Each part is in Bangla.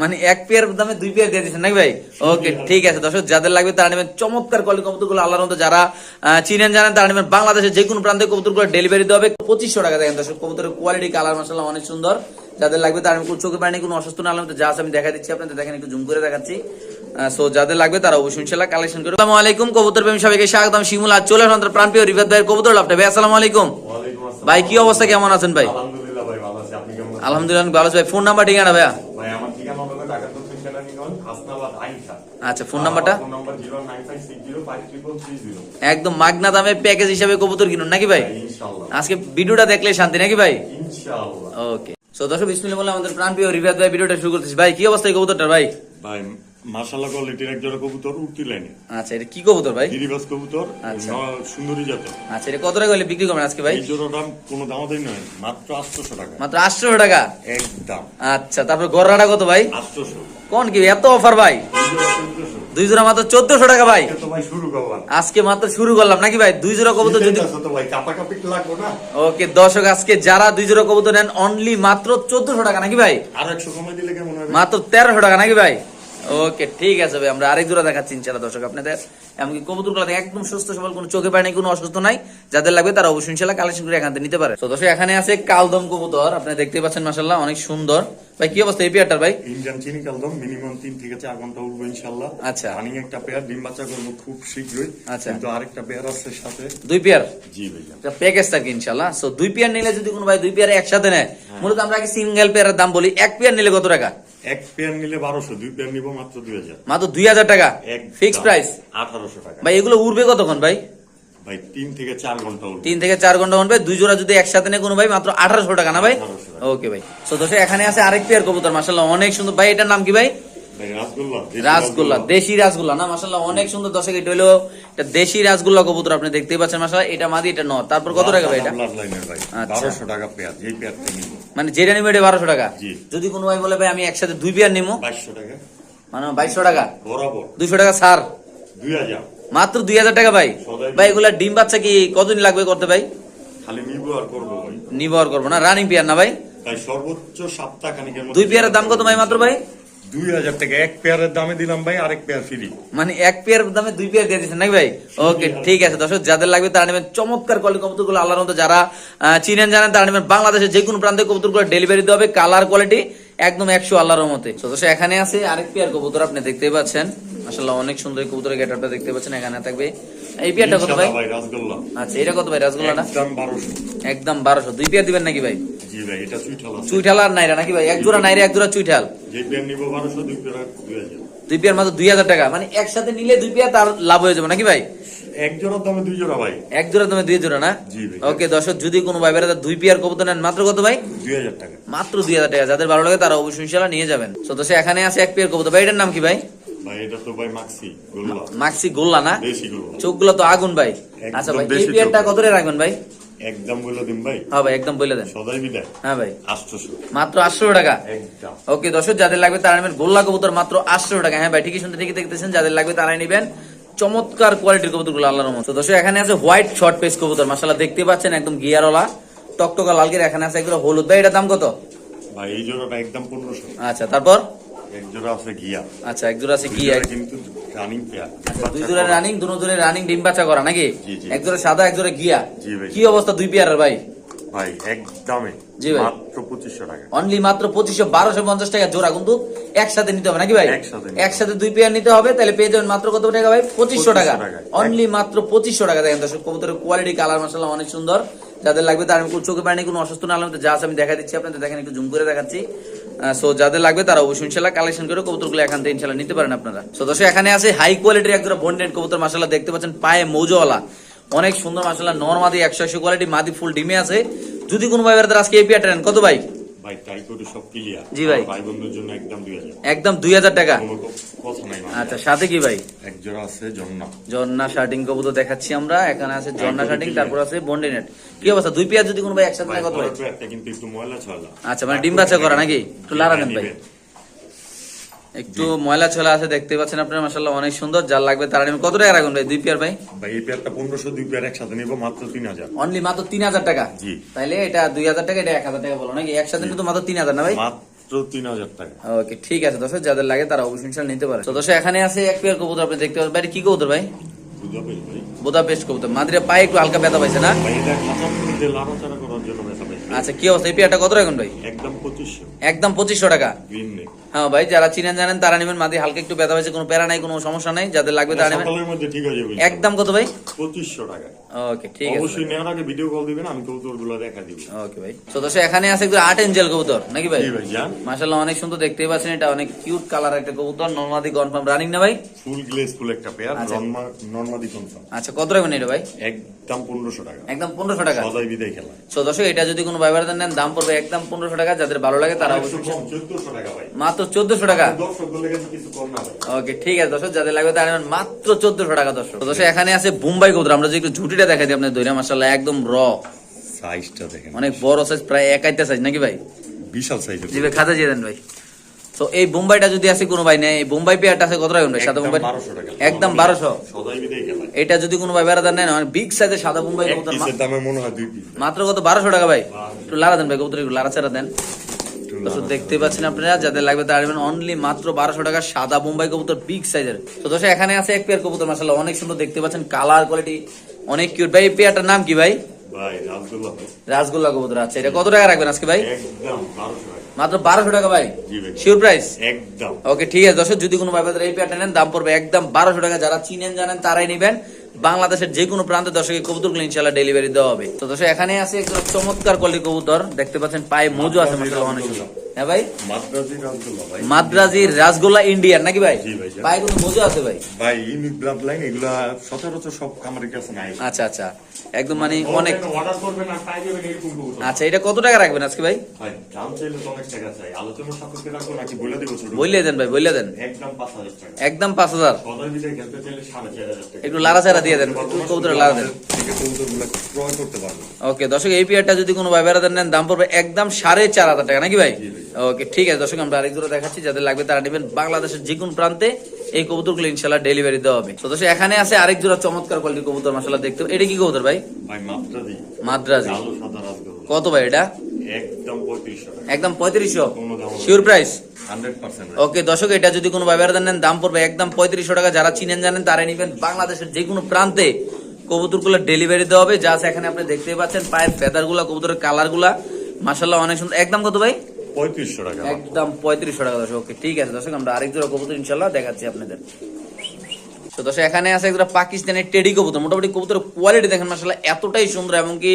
মানে এক পেয়ার দামে দুই পেয়ার দিয়ে দিচ্ছেন নাকি ভাই? ওকে ঠিক আছে। দর্শক যাদের লাগবে তারা নেবেন চমৎকার কোয়ালিটি কবুতরগুলো আল্লাহর মতো যারা চিনেন জানেন তারা নেবেন বাংলাদেশের যে কোনো প্রান্তে কবুতরগুলো ডেলিভারি দেওয়া হবে। পঁচিশশো টাকা দেখেন দর্শক কবুতরের কোয়ালিটি কালার মাসাল্লাহ অনেক সুন্দর। যাদের লাগবে তারা আমি কোনো চোখে পাইনি কোনো অসুস্থ না আল্লাহর মতো যা আছে আমি দেখা দিচ্ছি আপনাদের। দেখেন একটু জুম করে দেখাচ্ছি। সো যাদের লাগবে তারা অবশ্যই ইনশাল্লাহ কালেকশন করবে আসসালামু আলাইকুম কবুতর প্রেমী সবাইকে স্বাগতম। শিমুল আজ চলে আসলাম প্রাণপ্রিয় রিফাত ভাইয়ের কবুতর লাভটা। ভাই আসসালামু আলাইকুম। ভাই কি অবস্থা? কেমন আছেন ভাই আলহামদুলিল্লাহ ভাই ভালো আছি আপনি কেমন আছেন আলহামদুলিল্লাহ ভালো ভাই। ফোন নাম্বার ঠিকানা ভাইয়া? ভাই আমার ঠিকানা হলো ঢাকা দক্ষিণ সেনানিগঞ্জ হাসনাবাদ আইনসা আচ্ছা ফোন নাম্বারটা? একদম মাগনা দামে প্যাকেজ হিসাবে কবুতর কিনুন নাকি ভাই? আজকে ভিডিওটা দেখলে শান্তি নাকি ভাই? ওকে। সো দর্শক বিসমিল্লাহ আমাদের প্রাণ প্রিয় রিভাত ভাই ভিডিওটা শুরু করতেছি। ভাই কি অবস্থা কবুতরটা ভাই? ভাই মাশাআল্লাহ কোয়ালিটির এক জোড়া কবুতর উঠতি লাইনে। আচ্ছা এটা কি কবুতর ভাই? গিরিবাস কবুতর আচ্ছা। সুন্দরী জাতের। আচ্ছা এটা কত টাকা হলে বিক্রি করবেন আজকে ভাই? এই জোড়ার দাম কোনো নয় মাত্র আটশোশো টাকা। মাত্র আটশো টাকা? একদম। আচ্ছা তারপর গররাটা কত ভাই? আটশোশো। কোন কি এত অফার ভাই? দুই জোড়া মাত্র চোদ্দশো টাকা ভাই। তো ভাই শুরু করলাম। আজকে মাত্র শুরু করলাম নাকি ভাই? দুই জোড়া কবুতর যদি তো ভাই কাপাকাপি লাগবো না। ওকে দর্শক আজকে যারা দুই জোড়া কবুতর নেন অনলি মাত্র চোদ্দশো টাকা নাকি ভাই? আর একশো কমাই দিলে কেমন হবে? মাত্র তেরোশো টাকা নাকি ভাই? ওকে ঠিক আছে ভাই আমরা আরেক জোড়া দেখাচ্ছি ইনশাল্লাহ দর্শক আপনাদের। এমনকি কবুতরগুলো একদম সুস্থ সবল কোনো চোখে পায় নাই কোনো অসুস্থ নাই। যাদের লাগবে তারা অবশ্যই ইনশাল্লাহ কালেকশন করে এখান থেকে নিতে পারে। তো দর্শক এখানে আছে কালদম কবুতর। আপনি দেখতে পাচ্ছেন মাসাল্লাহ অনেক সুন্দর। ভাই কি অবস্থা এই পেয়ারটার ভাই? ইন্ডিয়ান চিনি কালদম মিনিমাম তিন থেকে চার ঘণ্টা উঠবো ইনশাল্লাহ আচ্ছা। রানিং একটা পেয়ার ডিম বাচ্চা করব খুব শীঘ্রই। আচ্ছা। কিন্তু আরেকটা পেয়ার আছে সাথে। দুই পেয়ার? জি ভাইয়া প্যাকেজ থাকে ইনশাল্লাহ সো দুই পেয়ার নিলে যদি কোনো ভাই দুই পেয়ার একসাথে নেয় মূলত আমরা আগে সিঙ্গেল পেয়ারের দাম বলি এক পেয়ার নিলে কত টাকা? এক পেয়ার নিলে বারোশো দুই পেয়ার নিবো মাত্র দুই হাজার। মাত্র দুই হাজার টাকা? ফিক্স প্রাইস আঠারোশো টাকা। ভাই এগুলো উঠবে কতক্ষণ ভাই? ভাই তিন থেকে চার ঘণ্টা তিন থেকে চার ঘণ্টা উঠবে দুই জোড়া যদি একসাথে নেই কোনো ভাই মাত্র আঠারোশো টাকা না ভাই? ওকে ভাই। তো এখানে আছে আরেক পেয়ার কবুতর মাসাল্লাহ অনেক সুন্দর। ভাই এটার নাম কি ভাই? রাসগোল্লা দেশি রাসগোল্লা না মাসাল্লাহ অনেক সুন্দর দর্শক এটা হলো এটা দেশি রাসগোল্লা কবুতর আপনি দেখতেই পাচ্ছেন মাসাল্লাহ এটা মাদি এটা নর তারপর কত টাকা ভাই এটা? আচ্ছা। বারোশো টাকা পেয়ার যেই পেয়ারটা নিবো। মানে যেটা নিবে এটা বারোশো টাকা? যদি কোনো ভাই বলে ভাই আমি একসাথে দুই পেয়ার নিবো? বাইশশো টাকা। মানে বাইশশো টাকা? বরাবর। দুইশো টাকা ছাড়। দুই হাজার। মাত্র দুই হাজার টাকা ভাই। ভাই এগুলা ডিম বাচ্চা কি কতদিন লাগবে করতে ভাই? খালি নিবো আর করব ভাই। নিবর করব না রানিং পেয়ার না ভাই? সর্বোচ্চ সপ্তাহ দুই পেয়ারের দাম কত ভাই মাত্র ভাই? দুই হাজার টাকা এক পেয়ারের দামে দিলাম ভাই আরেক পেয়ার ফ্রি মানে এক পেয়ার দামে দুই পেয়ার দিয়ে দিচ্ছেন নাকি ভাই? ওকে ঠিক আছে দর্শক যাদের লাগবে তারা নেবেন চমৎকার কোয়ালিটি কবুতরগুলো আল্লাহর মতো যারা চিনেন জানেন তারা নেবেন বাংলাদেশের যে কোনো প্রান্তে কবুতরগুলো ডেলিভারি দেওয়া হবে কালার কোয়ালিটি একদম একশো আল্লাহর মতে তো দর্শক এখানে আছে আরেক পেয়ার কবুতর আপনি দেখতে পাচ্ছেন। আসলে অনেক সুন্দর এই কবুতরের গেটআপটা দেখতে পাচ্ছেন এখানে থাকবে এই পেয়ারটা কত ভাই? রাসগোল্লা। আচ্ছা এটা কত ভাই রাসগোল্লাটা? একদম বারোশো। একদম বারোশো। দুই পেয়ার দিবেন নাকি ভাই? জি ভাই এটা চুইঠাল আছে। চুইঠাল আর নাইরা নাকি ভাই? এক জোড়া নাইরা এক জোড়া চুইঠাল। যে পেয়ার নিবো বারোশো দুই পেয়ার দুই হাজার। দুই পেয়ার মাত্র দুই হাজার টাকা। মানে একসাথে নিলে দুই পেয়ার তার লাভ হয়ে যাবে নাকি ভাই? এক জোড়ার দামে দুই জোড়া ভাই। এক জোড়া তুমি দুই জোড়া না? জি ভাই। ওকে দর্শক যদি কোনো ভাই বেড়াতে দুই পেয়ার কবুতর নেন মাত্র কত ভাই? দুই হাজার টাকা। মাত্র দুই হাজার টাকা। যাদের ভালো লাগে তারা অবশ্যই ইনশাল্লাহ নিয়ে যাবেন। তো এখানে আছে এক পেয়ার কবুতর। ভাই এটার নাম কি ভাই? ভাই এটা তো ভাই মাক্সি গোল্লা। মাক্সি গোল্লা না? দেশি গোল্লা। চোখগুলো তো আগুন ভাই। আচ্ছা ভাই এই দেশি পেয়ারটা কত রে রাখবেন ভাই? একদম বলে দিন ভাই। হ্যাঁ ভাই একদম বলে দেন। সদাই বিদায়। হ্যাঁ ভাই। আটশোশো মাত্র আটশো টাকা? একদম। ওকে দর্শক যাদের লাগবে তারা নেবেন গোল্লা কবুতর মাত্র আটশো টাকা। হ্যাঁ ভাই ঠিকই শুনতে ঠিকই দেখতেছেন। যাদের লাগবে তারাই নেবেন। চমৎকার কোয়ালিটির কবুতরগুলো আল্লাহর মতো দর্শক এখানে আছে হোয়াইট শর্ট পেস কবুতর। মাসাল্লাহ দেখতে পাচ্ছেন একদম গিয়ারওয়ালা টকটকা লালকের এখানে আছে হলুদ। ভাই এটার দাম কত? ভাই এই জোড়াটা একদম পনেরোশো। আচ্ছা তারপর? এক আছে ঘিয়া। আচ্ছা এক আছে দুই কি জোড়া এক কিন্তু রানিং পেয়ার দুই জোড়া রানিং দুনো জোড়া রানিং ডিম বাচ্চা করা নাকি? জি, জি। এক জোড়া সাদা এক গিয়া কি অবস্থা দুই পেয়ারের ভাই? ভাই একদমে জি ভাই। মাত্র পঁচিশশো টাকা। অনলি মাত্র পঁচিশশো বারোশো পঞ্চাশ টাকা জোড়া কিন্তু একসাথে নিতে হবে নাকি ভাই? একসাথে দুই পেয়ার নিতে হবে তাহলে পেয়ে যাবেন মাত্র কত টাকা ভাই? পঁচিশশো টাকা। অনলি মাত্র পঁচিশশো টাকা। দেখেন দর্শক কবুতরের কোয়ালিটি কালার মাসাল্লাহ অনেক সুন্দর। যাদের লাগবে তার চোখে পাইনি কোনো অসুস্থ না হলে যা আছে আমি দেখা দিচ্ছি আপনাদের। দেখেন একটু জুম করে দেখাচ্ছি। সো যাদের লাগবে তারা অবশ্যই ইনশাল্লাহ কালেকশন করে কবুতরগুলো এখান থেকে ইনশাল্লাহ নিতে পারেন আপনারা। সো দর্শক, এখানে আছে হাই কোয়ালিটির একজোড়া বন্ডেড কবুতর মাসাল্লাহ দেখতে পাচ্ছেন, পায়ে মৌজওয়ালা। অনেক সুন্দর মাসাল্লাহ নর্মাদি একশো একশো কোয়ালিটি মাদি ফুল ডিমে আছে। যদি কোনো ভাই আজকে এপিআ ট্রেন কত ভাই? ভাই ট্রাই করে সব ক্লিয়ার জি ভাই। ভাই বন্ধুর জন্য একদম দুই হাজার। একদম দুই হাজার টাকা। কথা নাই। আচ্ছা সাথে কি ভাই? এক জোড়া আছে জন্না জন্না শার্টিং কবুতর দেখাচ্ছি আমরা। এখানে আছে জন্না শার্টিং তারপর আছে বন্ডিনেট কি অবস্থা? দুই পেয়ার যদি কোনো ভাই একসাথে ভাই নেয় কত ভাই কিন্তু একটু ময়লা ছয়লা। আচ্ছা মানে ডিম বাচ্চা করা নাকি? একটু লারা দেন ভাই। একটু ময়লা ছোলা আছে দেখতে পাচ্ছেন আপনার মাসাল্লাহ অনেক সুন্দর। যার লাগবে তারা নেবেন কত টাকা রাখুন ভাই দুই পেয়ার ভাই? ভাই এই পেয়ারটা পনেরোশো দুই পেয়ার একসাথে নিবো মাত্র তিন হাজার। অনলি মাত্র তিন হাজার টাকা? জি। তাইলে এটা দুই হাজার টাকা এটা এক হাজার টাকা বলো নাকি? একসাথে কিন্তু মাত্র তিন হাজার না ভাই? ওকে ঠিক আছে দর্শক যাদের লাগে তারা অবশ্যই নিতে পারে। তো দর্শক এখানে আছে এক পেয়ার কবুতর আপনি দেখতে পাচ্ছেন ভাই কি কবুতর ভাই? বোধা কবুতর। মাদিরা পায়ে একটু হালকা ব্যথা পাইছে না? আচ্ছা কি অবস্থা? এই পেয়ারটা কত রাখুন ভাই? একদম পঁচিশশো। একদম পঁচিশশো টাকা। হ্যাঁ ভাই যারা চিনেন জানেন তারা নেবেন। মাদি হালকা একটু ব্যথা পাইছে কোনো প্যারা নাই কোনো সমস্যা নাই। যাদের লাগবে তারা নেবেন। সকালের মধ্যে ঠিক হয়ে যাবে একদম কত ভাই? পঁচিশশো টাকা। ওকে ঠিক আছে। অবশ্যই নেওয়ার আগে ভিডিও কল দিবেন আমি কৌতুকগুলো দেখা দিব। ওকে ভাই। তো দর্শক এখানে আছে একটু আর্ট এঞ্জেল কবুতর নাকি ভাই? জি ভাই যান মাশাআল্লাহ অনেক সুন্দর দেখতেই পাচ্ছেন এটা অনেক কিউট কালার একটা কবুতর। নর্মাদি কনফার্ম রানিং না ভাই? ফুল গ্লেস ফুল একটা পেয়ার আচ্ছা। কনফার্ম আচ্ছা কত রাখবেন এটা ভাই? একদম পনেরোশো টাকা। একদম পনেরোশো টাকা। সদাই বিদায় খেলা। তো দর্শক এটা যদি কোনো ব্যবহার নেন দাম পড়বে একদম পনেরোশো টাকা। যাদের ভালো লাগে তারা অবশ্যই চোদ্দশো টাকা ভাই। মাত্র চোদ্দশো টাকা। দর্শক বলে গেছে কিছু কম না ভাই। ওকে ঠিক আছে দর্শক যাদের লাগবে তারা মাত্র চোদ্দশো টাকা দর্শক। দর্শক এখানে আছে বোম্বাই কবুতর। আমরা যে একটু ঝুটিটা দেখাই দিই আপনার দৈরা মাসাল্লাহ একদম র। সাইজটা দেখেন। অনেক বড় সাইজ প্রায় একাইতে সাইজ নাকি ভাই? বিশাল সাইজের জিবে খাতা দিয়ে দেন ভাই। তো এই বোম্বাইটা যদি আছে কোনো ভাই নেই এই বোম্বাই পেয়ারটা আছে কত রাখবেন ভাই? সাদা বোম্বাই একদম বারোশো। এটা যদি কোনো ভাই বেড়াদার নেন বিগ সাইজের সাদা বোম্বাই মনে হয় মাত্র কত? বারোশো টাকা ভাই। একটু লাড়া দেন ভাই কবুতর একটু লাড়া চাড়া দেন। দর্শক দেখতে পাচ্ছেন আপনারা যাদের লাগবে তারা নেবেন অনলি মাত্র বারোশো টাকা সাদা বোম্বাই কবুতর বিগ সাইজের তো দর্শক এখানে আছে এক পেয়ার কবুতর মাসাল্লাহ অনেক সুন্দর দেখতে পাচ্ছেন কালার কোয়ালিটি অনেক কিউট ভাই এই পেয়ারটার নাম কি ভাই? রাসগোল্লা কবুতর আচ্ছা এটা কত টাকা রাখবেন আজকে ভাই? মাত্র বারোশো টাকা ভাই? শিওর প্রাইস একদম। ওকে ঠিক আছে দর্শক যদি কোনো ভাবে এই পেয়ারটা নেন দাম পড়বে একদম বারোশো টাকা। যারা চিনেন জানেন তারাই নেবেন। বাংলাদেশের যে কোনো প্রান্তে দর্শকের কবুতরগুলো ইনশাল্লাহ ডেলিভারি দেওয়া হবে। তো দর্শক এখানে আছে একদম চমৎকার কোয়ালিটি কবুতর। দেখতে পাচ্ছেন পায়ে মজু আছে অনেক। হ্যাঁ ভাই? মাদ্রাজি ভাই। মাদ্রাজি রাসগোল্লা ইন্ডিয়ান নাকি ভাই? জি ভাই, কোনো মজু আছে ভাই? ভাই ইউনিক ব্লাড লাইন এগুলা সচরাচর সব খামারের কাছে নাই। আচ্ছা আচ্ছা। একদম মানে অনেক। আচ্ছা এটা কত টাকা রাখবেন আজকে ভাই? বলে বললে দেন ভাই বললে দেন। একদম পাঁচ হাজার একটু লাড়াচাড়া দিয়ে দেন কবুতরে লাড়া দেন। ওকে দর্শক এই পেয়ারটা যদি কোনো ভাই বেড়াতে নেন দাম পড়বে একদম সাড়ে চার হাজার টাকা নাকি ভাই? ভাই। ওকে ঠিক আছে দর্শক আমরা আরেক দূরে দেখাচ্ছি যাদের লাগবে তারা নেবেন বাংলাদেশের যে কোনো প্রান্তে। এই কবুতরগুলো ইনশাল্লাহ ডেলিভারি দেওয়া হবে। তো এখানে আছে আরেক জোড়া চমৎকার কোয়ালিটির কবুতর মাসাল্লাহ দেখতে এটা কি কবুতর ভাই? মাদ্রাজি। কত ভাই এটা? একদম পঁয়ত্রিশশো শিওর প্রাইস ওকে দর্শক এটা যদি কোনো ভাই বেড়াতে নেন দাম পড়বে একদম পঁয়ত্রিশশো টাকা। যারা চিনেন জানেন তারাই নেবেন। বাংলাদেশের যে কোনো প্রান্তে কবুতরগুলো ডেলিভারি দেওয়া হবে। যা এখানে আপনি দেখতেই পাচ্ছেন পায়ের ফেদারগুলা কবুতরের কালারগুলা। মাসাল্লাহ অনেক সুন্দর। একদম কত ভাই? পঁয়ত্রিশশো টাকা একদম পঁয়ত্রিশশো টাকা দর্শক। ওকে ঠিক আছে দর্শক আমরা আরেক জোড়া কবুতর ইনশাল্লাহ দেখাচ্ছি আপনাদের। তো দর্শক এখানে আছে একটা পাকিস্তানের টেডি কবুতর। মোটামুটি কবুতরের কোয়ালিটি দেখেন মাসাল্লাহ এতটাই সুন্দর এমনকি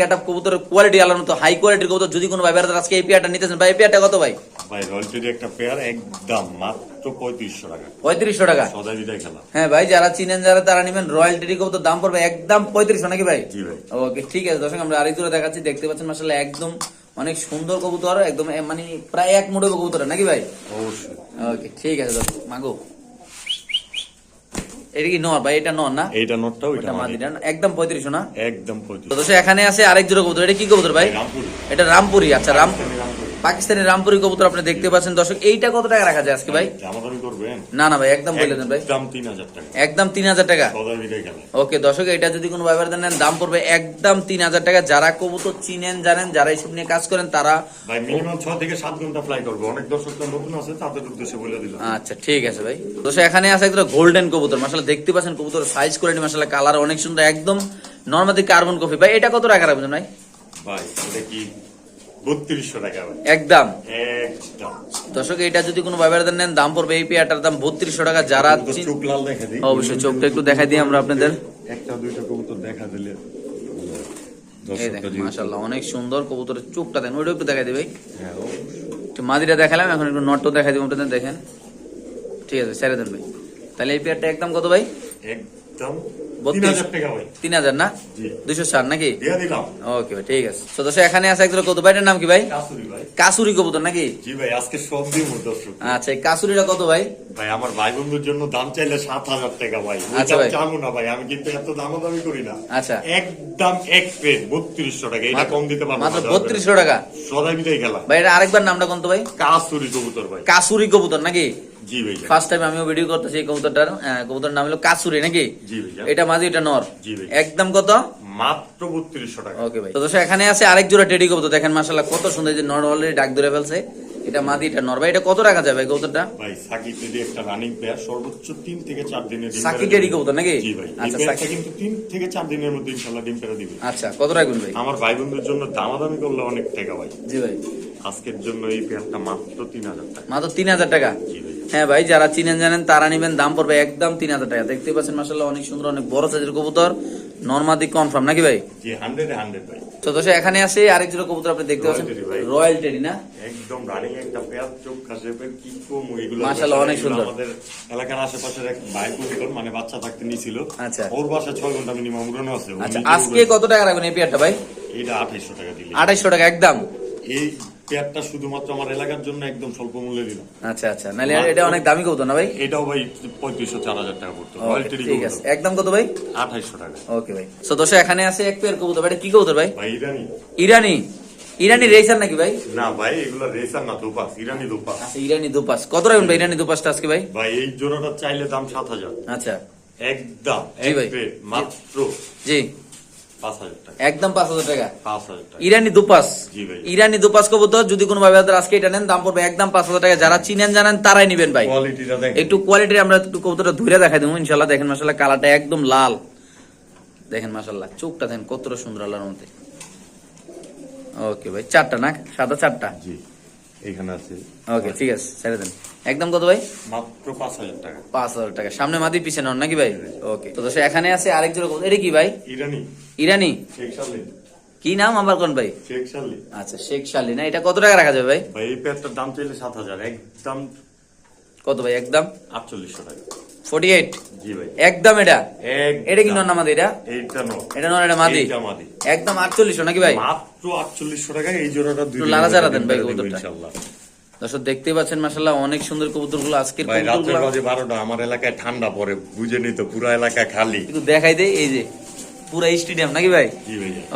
গেট কবুতরের কোয়ালিটি আলাদা মতো হাই কোয়ালিটির কবুতর যদি কোনো ভাই বেড়াতে আজকে এই পেয়ারটা নিতেছেন ভাই এই পেয়ারটা কত ভাই? ভাই রয়্যালটির একটা পেয়ার একদম মাত্র পঁয়ত্রিশশো টাকা। পঁয়ত্রিশশো টাকা? সদাই বিদায় খেলা হ্যাঁ ভাই যারা চিনেন যারা তারা নেবেন রয়্যাল টেডি কবুতর দাম পড়বে একদম পঁয়ত্রিশশো নাকি ভাই? জি ভাই। ওকে ঠিক আছে দর্শক আমরা আরেক দূরে দেখাচ্ছি দেখতে পাচ্ছেন মাসাল্লাহ একদম অনেক সুন্দর কবুতর একদম মানে প্রায় এক মুঠো কবুতর নাকি ভাই? অবশ্যই। ওকে ঠিক আছে মাগো। এটা কি নর ভাই? এটা নর না? এটা নরটা ওইটা না? একদম পঁয়ত্রিশ না? একদম তো পঁয়ত্রিশ এখানে আছে আরেক জোড়া কবুতর এটা কি কবুতর ভাই? রামপুরি। এটা রামপুরি আচ্ছা রাম রামপুরি পাকিস্তানি রামপুরি কবুতর আপনি দেখতে পাচ্ছেন। দর্শক এইটা কত টাকা রাখা যায় আজকে ভাই? না না ভাই একদম বলে দেন ভাই। একদম তিন হাজার টাকা। ওকে দর্শক এটা যদি কোনো ব্যবহার নেন দাম পড়বে একদম তিন হাজার টাকা। যারা কবুতর চিনেন জানেন যারা এইসব নিয়ে কাজ করেন তারা ভাই মিনিমাম ছ থেকে সাত ঘণ্টা ফ্লাই করব। অনেক দর্শক নতুন আছে তাদের উদ্দেশ্যে বলে দিলাম। আচ্ছা ঠিক আছে ভাই। দর্শক এখানে আছে একটা গোল্ডেন কবুতর। মাসালা দেখতে পাচ্ছেন কবুতর সাইজ কোয়ালিটি মাসালা কালার অনেক সুন্দর একদম নর্মালি কার্বন কফি ভাই এটা কত টাকা রাখবেন ভাই? ভাই এটা কি বত্রিশশো টাকা একদম। একদম। দর্শক এটা যদি কোনো ব্যবহার নেন দাম পড়বে এই পেয়ারটার দাম বত্রিশশো টাকা। যারা চোখ লাল দেখা দিই। অবশ্যই চোখটা একটু দেখাই দিই আমরা আপনাদের। একটা দুইটা কবুতর দেখা দিলে এই দেখেন যদি- অনেক সুন্দর কবুতরের চোখটা দেন। ওইটা একটু দেখাই দিই ভাই হ্যাঁ। একটু মাদিরা দেখালাম এখন একটু নটও দেখাই দিব আপনাদের দেখেন। ঠিক আছে ছেড়ে দেন ভাই। তাহলে এই পেয়ারটা একদম কত ভাই। তিন হাজার টাকা ভাই। তিন হাজার না? দুইশো ষাট নাকি? ওকে ভাই ঠিক আছে। তো দর্শক এখানে আছে একজন কত ভাইটার নাম কি ভাই? কাসুরি কবুতর নাকি? জি ভাই আজকে সব দিব দর্শক। আচ্ছা কাসুরিটা কত ভাই? ভাই আমার ভাই বন্ধুর জন্য দাম চাইলে সাত হাজার টাকা ভাই। আচ্ছা ভাই। চাবো না ভাই আমি কিন্তু এত দাম দামি করি না। আচ্ছা। একদম এক প্লেট বত্রিশশো টাকা। এটা কম দিতে পারব মাত্র বত্রিশশো টাকা? সদাই বিদায় খেলা ভাই এটা আরেকবার নামটা কোন তো ভাই? কাসুরি কবুতর ভাই। কাসুরি কবুতর নাকি? জি ভাই ফার্স্ট টাইম আমিও ভিডিও করতেছি এই কবুতরটার আহ, কবুতরের নাম হলো কাসুরি নাকি? জি ভাইয়া। এটা মাঝে এটা নর। জি ভাই। একদম কত? মাত্র বত্রিশশো টাকা। ওকে ভাই। তো দর্শক এখানে আছে আরেক জোড়া টেডি কবুতর। দেখেন মাশাআল্লাহ কত সুন্দর যে নর অলরেডি ডাক ধরে ফেলছে। এটা মাদি এটা নর। ভাই এটা কত টাকা যাবে কবুতরটা? ভাই সাকিব টেডি একটা রানিং পেয়ার সর্বোচ্চ তিন থেকে চার দিনের ডিম সাকি টেডি কবুতর নাকি? জি ভাই আচ্ছা, পেয়ারটা সাকি- কিন্তু তিন থেকে চার দিনের মধ্যে ইনশাল্লাহ ডিম পেড়ে দিবে। আচ্ছা কত রাখবেন ভাই? আমার ভাই বন্ধুর জন্য দামাদামি করলে অনেক টাকা ভাই। জি ভাই। আজকের জন্য এই পেয়ারটা মাত্র তিন হাজার টাকা। মাত্র তিন হাজার টাকা? জি ভাই হ্যাঁ ভাই যারা চিনেন জানেন তারা নিবেন দাম পড়বে একদম তিন হাজার টাকা। দেখতে পাচ্ছেন মাসাল্লাহ অনেক সুন্দর অনেক বড় সাইজের কবুতর। নর্মাদি কনফার্ম নাকি ভাই? তো দোষে এখানে আসে আরেক জোড়া কবুতর আপনি দেখতে পাচ্ছেন। রয়্যাল টেডি না? একদম রানিং একটা পেয়ার চোখ খাসে কি কম এগুলো। মাশাআল্লাহ, অনেক সুন্দর। আমাদের এলাকার আশেপাশের এক ভাই কবুতর মানে বাচ্চা থাকতে নিয়েছিল আচ্ছা। ওর বাসা ছয় ঘণ্টা মিনিমাম উড়ানো আছে। আচ্ছা আজকে কত টাকা রাখবেন এই পেয়ারটা ভাই? এইটা আঠাইশশো টাকা দিলে। টাকা একদম। এই পেয়ারটা শুধুমাত্র আমার এলাকার জন্য একদম স্বল্প মূল্যে দিলাম। আচ্ছা আচ্ছা। নাহলে এটা অনেক দামি কবুতর না ভাই? এটাও ভাই পঁয়ত্রিশশো চার হাজার টাকা পড়তো। ঠিক আছে। একদম কত ভাই? আঠাইশশো টাকা। ওকে ভাই। তো দোষে এখানে আছে এক পেয়ার কবুতর এটা কি কবুতর ভাই? ভাই ইরানি। ইরানি। ইরানি রেসার নাকি ভাই? না ভাই এগুলো রেসার না দুপাস ইরানি দুপাস আচ্ছা ইরানি দুপাস কত রাখবেন ভাই ইরানি দুপাসটা আজকে ভাই? ভাই এই জোড়াটা চাইলে দাম সাত হাজার। আচ্ছা। একদম জি এক ভাই। মাত্র। জি। একদম পাঁচ হাজার টাকা? পাঁচ হাজার টাকা। ইরানি দুপাস? ইরানি দুপাস কবুতর যদি কোনো ভাবে আজকে এটা নেন দাম পড়বে একদম পাঁচ হাজার টাকা। যারা চিনেন জানেন তারাই নিবেন ভাই। একটু আমরা একটু কবুতরটা দেখাই দেবো ইনশাল্লাহ দেখেন মাসাল্লাহ কালারটা একদম লাল। দেখেন মাসাল্লাহ চোখটা দেখেন কতটা সুন্দর আল্লাহর মধ্যে ওকে ভাই চারটা না সাদা চারটা? জি। এখানে আছে। ওকে ঠিক আছে ছেড়ে দেন। একদম কত ভাই? মাত্র পাঁচ হাজার টাকা। পাঁচ হাজার টাকা। সামনে মাদি পিছনে নন নাকি ভাই? ওকে তো দোষে এখানে আছে আরেক জোড়া এটা কি ভাই? ইরানি। ইরানি? কি নাম? আমার কোন ভাই? শেখ শালি। আচ্ছা শেখ শালি না? এটা কত টাকা রাখা যাবে ভাই? ভাই এই পেয়ারটার দাম চাইলে সাত হাজার। একদম কত ভাই? একদম? আটচল্লিশশো টাকা। ফোর্টি এইট একদম এটা। এটা কি নন আমাদের এটা? এটা নন এটা মাদি। একদম আটচল্লিশশো নাকি ভাই? মাত্র আটচল্লিশশো টাকা এই জোড়াটা দেন ভাই কবুতরটা। দর্শক দেখতেই পাচ্ছেন মাসাল্লাহ অনেক সুন্দর কবুতরগুলো আজকের রাতের বাজে বারোটা আমার এলাকায় ঠান্ডা পড়ে বুঝে নি তো পুরো এলাকা খালি। দেখাই দেয় এই যে পুরো স্টেডিয়াম নাকি ভাই?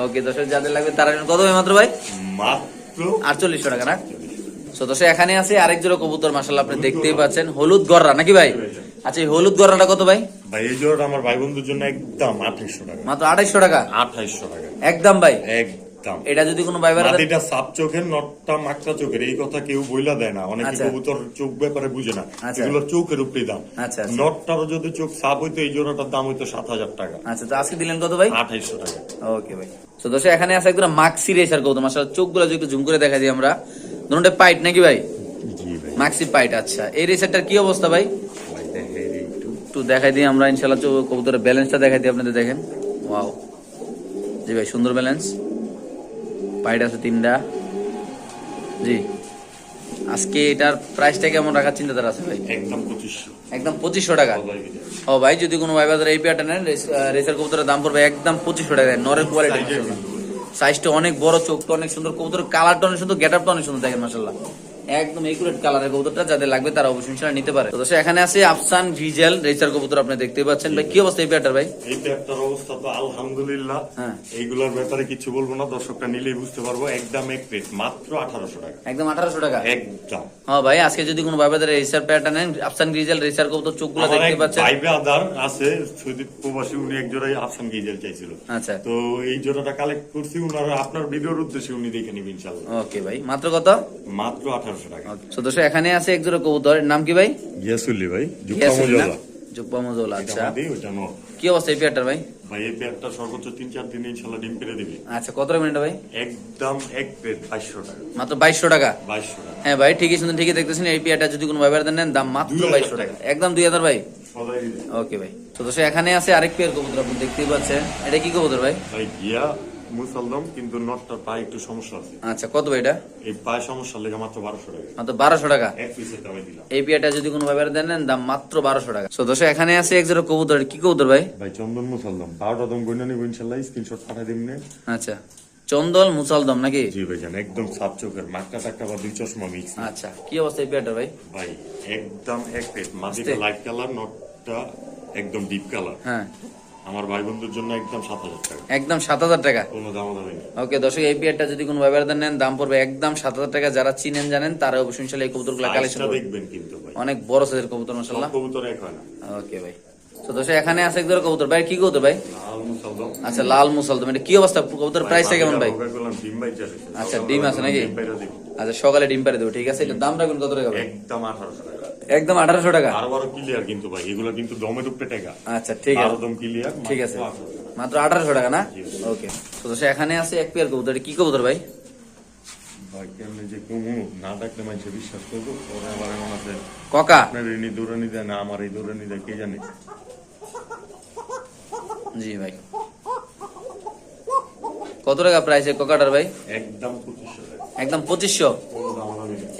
ওকে দর্শক যাদের লাগবে তারা কত ভাই মাত্র ভাই? মাত্র আটচল্লিশশো টাকা না? তো দর্শক এখানে আছে আরেক জোড়া কবুতর মাসাল্লাহ আপনি দেখতেই পাচ্ছেন। হলুদ গররা নাকি ভাই? আচ্ছা এই হলুদ গররাটা কত ভাই? ভাই এই জোড়াটা আমার ভাই বন্ধুর জন্য একদম আঠাইশশো টাকা। মাত্র আঠাইশশো টাকা? আঠাইশশো টাকা। একদম ভাই? একদম। এটা যদি কোনো ভাই মাটিটা সাপ চোখের নটটা মাকটা চোখের এই কথা কেউ বইলা দেয় না। অনেকে আচ্ছা। কবুতর চোখ ব্যাপারে বুঝে না। আচ্ছা। এগুলো চোখের উপরে দাম। আচ্ছা। নটটারও যদি চোখ সাপ হইতো এই জোড়াটার দাম হইতো সাত হাজার টাকা। আচ্ছা তো আজকে দিলেন কত ভাই? আঠাইশশো টাকা। ওকে ভাই। তো দর্শক এখানে আছে একদম মাক্সি রেসার কবুতর। মাসাল্লাহ চোখগুলো যদি একটু ঝুম করে দেখা দিই আমরা। দুটোটা পাইট নাকি ভাই। মাক্সি পাইট আচ্ছা। এই রেসারটার কি অবস্থা ভাই? একটু দেখাই দিই আমরা ইনশাল্লাহ কবুতরের ব্যালেন্সটা দেখাই দিই আপনাদের দেখেন। ওয়াও জি ভাই সুন্দর ব্যালেন্স পাইট আছে তিনটা। জি। আজকে এটার প্রাইসটা কেমন রাখার চিন্তাধারা আছে ভাই? একদম পঁচিশশো। একদম পঁচিশশো টাকা। ও ভাই যদি কোনো ভাই বাজারে এই পেয়ারটা নেন রেস- রেসার কবুতরের দাম পড়বে একদম পঁচিশশো টাকা। নরের কোয়ালিটি সাইজটা অনেক বড় চোখটা অনেক সুন্দর কবুতরের কালারটা অনেক সুন্দর গেট আপটা অনেক সুন্দর দেখেন মাসাল্লাহ একদম একুরেট কালারের কবুতরটা যাদের লাগবে তারা অবশ্যই ইনশাল্লাহ নিতে পারে। তো এখানে আছে আফসান ভিজেল রেসার কবুতর আপনি দেখতে পাচ্ছেন। ভাই কি অবস্থা এই পেয়ারটার ভাই? এই ব্যাগটার অবস্থা তো আলহামদুলিল্লাহ। হ্যাঁ। এইগুলোর ব্যাপারে কিছু বলব না দর্শকটা নিলেই বুঝতে পারব। একদম এক প্লেট মাত্র আঠারোশো টাকা। একদম আঠারোশো টাকা? একদম। হ্যাঁ ভাই আজকে যদি কোনো ভাই বাজারে রেসার পেয়ারটা নেন আফসান ভিজেল রেসার কবুতর চোখগুলো দেখতে পাচ্ছেন। ভাই ব্রাদার আছে সুদীপ প্রবাসী উনি এক জোড়াই আফসান ভিজেল চাইছিল। আচ্ছা। তো এই জোড়াটা কালেক্ট করছি উনারা আপনার ভিডিওর উদ্দেশ্যে উনি দেখে নিবেন ইনশাল্লাহ। ওকে ভাই মাত্র কত? মাত্র টাকা তো দর্শক এখানে আছে এক জোড়া কবুতর। নাম কি ভাই? গিয়াসুল্লি ভাই? মজল আচ্ছা। কি অবস্থা এই পেয়ারটার ভাই? ভাই এই পেয়ারটা সর্বোচ্চ তিন চার দিনে ইনশাল্লাহ ডিম পেরে দিবে। আচ্ছা কত মিনিট ভাই? একদম এক প্লেট বাইশশো টাকা। মাত্র বাইশশো টাকা? বাইশশো টাকা। হ্যাঁ ভাই ঠিকই শুনছেন ঠিকই দেখতেছেন এই পেয়ারটা যদি কোনো বেড়াতে নেন দাম মাত্র বাইশশো টাকা। একদম দুই হাজার ভাই? ওকে ভাই। তো এখানে আছে আরেক পেয়ার কবুতর আপনি দেখতেই পাচ্ছেন। এটা কি কবুতর ভাই? ভাই গিয়া মুসাল্লাম কিন্তু নটটার পায়ে একটু সমস্যা আছে। আচ্ছা কত ভাই এটা? এই পায়ে সমস্যা লেগে মাত্র বারোশো টাকা। মাত্র বারোশো টাকা? এক পিসের দামে দিলাম। এই যদি কোনো নেন দাম মাত্র বারোশো টাকা। তো দোষে এখানে আছে এক জোড়া কবুতর। কি কবুতর ভাই? ভাই চন্দন মুসাল্লাম। বারোটা দম গইনা নিব ইনশাল্লাহ স্ক্রিনশট পাঠাই দিমনে আচ্ছা। চন্দল মুসালদম নাকি? জি একদম সাপ চোখের মাক্কা টাক্কা বা দুই চশমা মিক্স আচ্ছা কি অবস্থা এই পেয়ারটা ভাই? ভাই একদম এক মাটিটা লাইট কালার নটটা একদম ডিপ কালার হ্যাঁ। আমার ভাই বন্ধুর জন্য একদম সাত হাজার টাকা। একদম সাত হাজার টাকা? কোনো দাম দামে ওকে দর্শক এই যদি কোনো নেন দাম পড়বে একদম সাত হাজার টাকা। যারা চিনেন জানেন তারা অবশ্যই ইনশাল্লাহ এই কবুতরগুলো কালেকশন দেখবেন কিন্তু ভাই। অনেক বড় সাইজের কবুতর মাসাল্লাহ কবুতর এক হয় না। ওকে ভাই। তো দর্শক এখানে আছে একদম কবুতর। ভাই কি কবুতর ভাই? আচ্ছা লাল মুসলদম। এটা কি অবস্থা? কবুতর প্রাইসটা কেমন ভাই? আচ্ছা, ডিম আছে নাকি? আচ্ছা সকালে ডিম পারে দেবো ঠিক আছে? এটা দাম রাখবেন কত টাকা একদম আঠারোশো টাকা। একদম আঠারোশো টাকা। আরও আরও ক্লিয়ার কিন্তু ভাই এগুলো কিন্তু দমে দুপে টাকা। আচ্ছা ঠিক আছে। দম ক্লিয়ার ঠিক আছে। মাত্র আঠারোশো টাকা না? ওকে। তো দর্শক, এখানে আছে এক পেয়ার কবুতর। কি কবুতর ভাই? ককা? না আমার এই দৌড়ানি দেয় কে জানে? জি ভাই। কত টাকা প্রাইস ককাটার ভাই? একদম পঁচিশশো টাকা। একদম পঁচিশশো।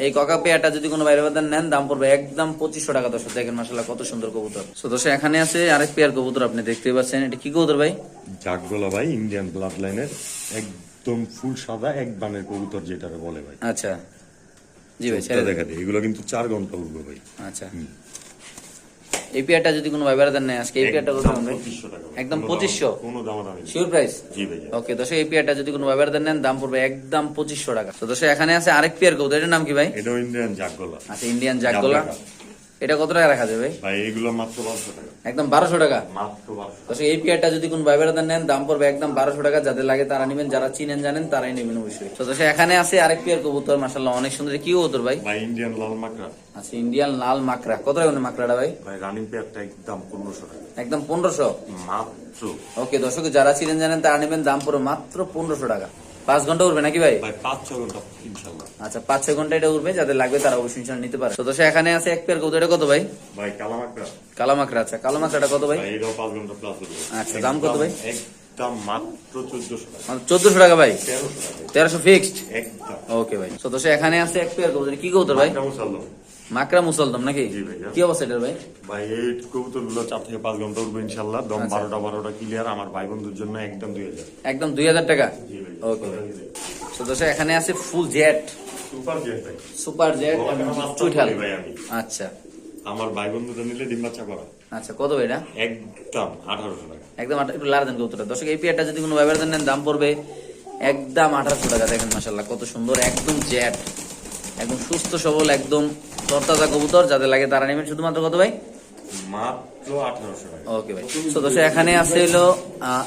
এই ককা পেয়ারটা যদি কোনো বাইরে বাদান নেন দাম পড়বে একদম পঁচিশশো টাকা দর্শক। দেখেন মাসাল্লাহ কত সুন্দর কবুতর। তো দর্শক এখানে আছে আরেক পেয়ার কবুতর আপনি দেখতে পাচ্ছেন। এটা কি কবুতর ভাই? জাগগোলা ভাই ইন্ডিয়ান ব্লাড লাইনের একদম ফুল সাদা এক বানের কবুতর যেটা বলে ভাই। আচ্ছা। জি ভাই দেখা দিই এগুলো কিন্তু চার ঘণ্টা উঠবে ভাই। আচ্ছা। এই পেয়ারটা যদি কোনো বাইরে দেন নাই আজকে এই পেয়ারটা কত একদম। পঁচিশশো টাকা। কোনো দাম- 2500? কোনো দাম হবে না। শিওর প্রাইস জি ভাই ওকে দশ এই পেয়ারটা যদি কোনো ব্যবহার নেন দাম পড়বে একদম পঁচিশশো টাকা। তো দশ এখানে আছে আরেক পেয়ার কবুতর এটার নাম কি ভাই? এটা ইন্ডিয়ান জাগগোলা আচ্ছা ইন্ডিয়ান জাগগোলা। এটা কত টাকা রাখা যাবে? ভাই এগুলো মাত্র বারোশো টাকা। একদম বারোশো টাকা? মাত্র বারোশো দর্শক এই পেয়ারটা যদি কোনো নেন দাম পড়বে একদম বারোশো টাকা। যাদের লাগে তারা নেবেন যারা চিনেন জানেন তারাই নেবেন অবশ্যই। তো দর্শক এখানে আছে আরেক পেয়ার কবুতর মাসাল্লাহ অনেক সুন্দর। কি কবুতর ভাই? ভাই ইন্ডিয়ান লাল মাকড়া। আচ্ছা ইন্ডিয়ান লাল মাকড়া। কত টাকা মাকড়াটা ভাই? ভাই রানিং পেয়ারটা একদম পনেরোশো টাকা। একদম পনেরোশো? মাত্র। ওকে দর্শক যারা চিনেন জানেন তারা নেবেন দাম পড়বে মাত্র পনেরোশো টাকা। পাঁচ ঘণ্টা উঠবে নাকি ভাই? পাঁচ ছ ঘণ্টা আচ্ছা পাঁচ ছয় ঘণ্টা এটা উঠবে যাদের লাগবে তারা অবশ্যই ইনশাল্লাহ নিতে পারে। তো দর্শক এখানে আছে এক পেয়ার কবুতর এটা কত ভাই? ভাই কালা মাকড়া কালো মাকড়া আচ্ছা কালামাকড়াটা কত ভাই? এটাও পাঁচ ঘণ্টা প্লাস আচ্ছা, দাম কত ভাই? একদম মাত্র চোদ্দশো টাকা। ভাই? তেরোশো ফিক্সড ওকে ভাই। তো এখানে আছে এক পেয়ার কবুতর কি কবুতর ভাই? মাকড়া মুসলদম নাকি? কি অবস্থা এটার ভাই? ভাই এই চার থেকে পাঁচ ঘণ্টা উঠবে ইনশাল্লাহ দম আচ্ছা। বারোটা বারোটা ক্লিয়ার আমার ভাই বন্ধুর জন্য একদম দুই হাজার। একদম দুই হাজার টাকা? ওকে। তো দর্শক এখানে আছে ফুল জেট সুপার জেট ভাই। সুপার জেট চুইঠাল। আচ্ছা। আমার ভাই বন্ধুটা নিলে ডিম বাচ্চা করা। আচ্ছা কত ভাই এটা? একদম আঠারোশো টাকা। একদম একটু লাড়া দেন কবুতরটা। দর্শক এই পেয়ারটা যদি কোনো ব্যবহার নেন দাম পড়বে একদম আঠারোশো টাকা। দেখেন মাসাল্লাহ কত সুন্দর একদম জ্যাট একদম সুস্থ সবল একদম তরতাজা কবুতর যাদের লাগে তারা নেবেন। শুধুমাত্র কত ভাই? মাত্র আঠারোশো টাকা। ওকে ভাই। তো দর্শক এখানে আছে হলো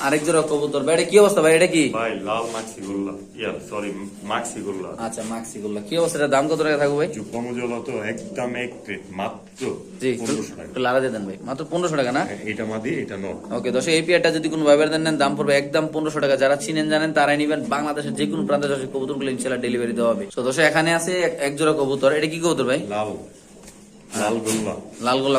আরেক জোড়া কবুতর। ভাই এটা কি অবস্থা ভাই? এটা কি? ভাই লাল মাক্সি গোল্লা। ইয়ার সরি মাক্সি গোল্লা। আচ্ছা মাক্সি গুলো কি অবস্থা দাম কত টাকা থাকবে ভাই? যুগ্ম মজলা তো একদম এক প্লেট মাত্র জি একটু পনেরোশো টাকা। একটু দিয়ে দেন ভাই। মাত্র পনেরোশো টাকা না? এটা মাদি এটা নট ওকে দর্শক এই পেয়ারটা যদি কোনো ব্যবহার নেন দাম পড়বে একদম পনেরোশো টাকা। যারা চিনেন জানেন তারাই নিবেন। বাংলাদেশের যে কোনো প্রান্তে কবুতরগুলো ইনশাল্লাহ ডেলিভারি দেওয়া হবে। তো দর্শক এখানে আছে এক- এক জোড়া কবুতর। এটা কি কবুতর ভাই? লাল।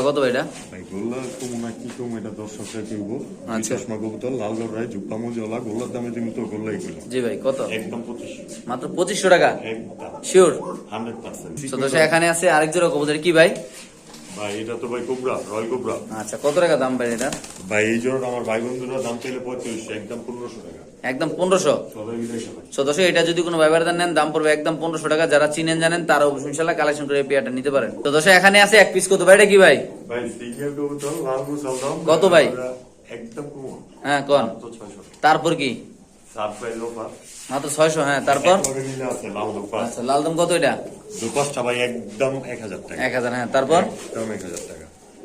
কত এটা? গোল্লা কম না কি কম এটা দর্শকরা কিনব আচ্ছা। চশমা কবুতর লাল গড়ায় জুপ্পা মজলা গোল্লার দামে তুমি তো গোল্লাই জি ভাই কত? একদম পঁচিশ। মাত্র পঁচিশশো টাকা? একদম। Sure hundred percent. এখানে আছে আরেক জোড়া কবুতর। কি ভাই? ভাই এটা তো ভাই কোবরা রয়্যাল কোবরা। আচ্ছা কত টাকা দাম ভাই এটা? ভাই এই জোড়াটা আমার ভাই বন্ধুরা দাম চাইলে পঁয়ত্রিশশো একদম পনেরোশো টাকা। একদম পনেরোশো? সবাই বিদায় সবাই। তো দর্শক এটা যদি কোনো ব্যবহার নেন দাম পড়বে একদম পনেরোশো টাকা। যারা চিনেন জানেন তারা ইনশাল্লাহ কালেকশন করে পেয়ারটা নিতে পারেন। তো দর্শক এখানে আছে এক পিস কত? ভাই? এটা কি ভাই কত ভাই? একদম হ্যাঁ কোন? তারপর কি? সাত মাত্র ছয়শো হ্যাঁ তারপর? আচ্ছা লাল দাম কত এটা? দুপাশটা ভাই একদম এক হাজার টাকা। এক হাজার হ্যাঁ তারপর? একদম এক হাজার টাকা।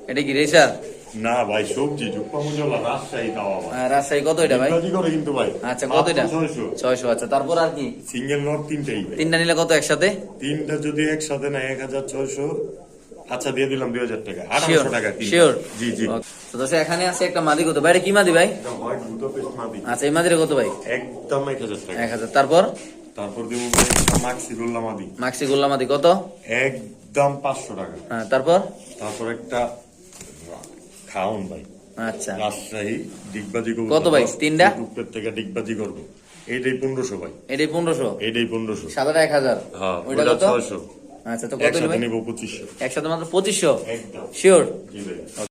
এটা কি রেসার? না ভাই সবজি জুপ্পা মজলা রাজশাহী দাও রাজশাহী কত এটা ভাই? ইংরাজি করে কিন্তু ভাই। আচ্ছা কত এটা? ছয়শো। ছয়শো আচ্ছা তারপর আর কি? সিঙ্গেল নট তিনটাই তিনটা নিলে কত একসাথে? তিনটা যদি একসাথে না এক হাজার ছয়শো আচ্ছা দিয়ে দিলাম দুই হাজার টাকা। আঠারোশো টাকা শিওর জি জি। তো দর্শক এখানে আছে একটা মাদি কত? ভাই কি মাদি ভাই? একদম white Budapest মাদি। আচ্ছা এই মাদিরে কত ভাই? একদম এক হাজার টাকা। এক হাজার। তারপর? তারপর দিব মাক্সি গোল্লা মাদি। মাক্সি গোল্লা মাদি কত? একদম পাঁচশো টাকা। হ্যাঁ তারপর? তারপর একটা খাউন ভাই। আচ্ছা। রাজশাহী ডিগবাজি করব। কত ভাই? তিনটা? গ্রুপের থেকে ডিগবাজি করব। এইটাই পনেরোশো ভাই। এটাই পনেরোশো? এইটাই পনেরোশো। সাদাটা এক হাজার। হ্যাঁ ওইটা ওইটা ছয়শো। আচ্ছা তো কত নেবে? নিবো পঁচিশশো একসাথে মাত্র 2500 একদম। শিওর জি ভাই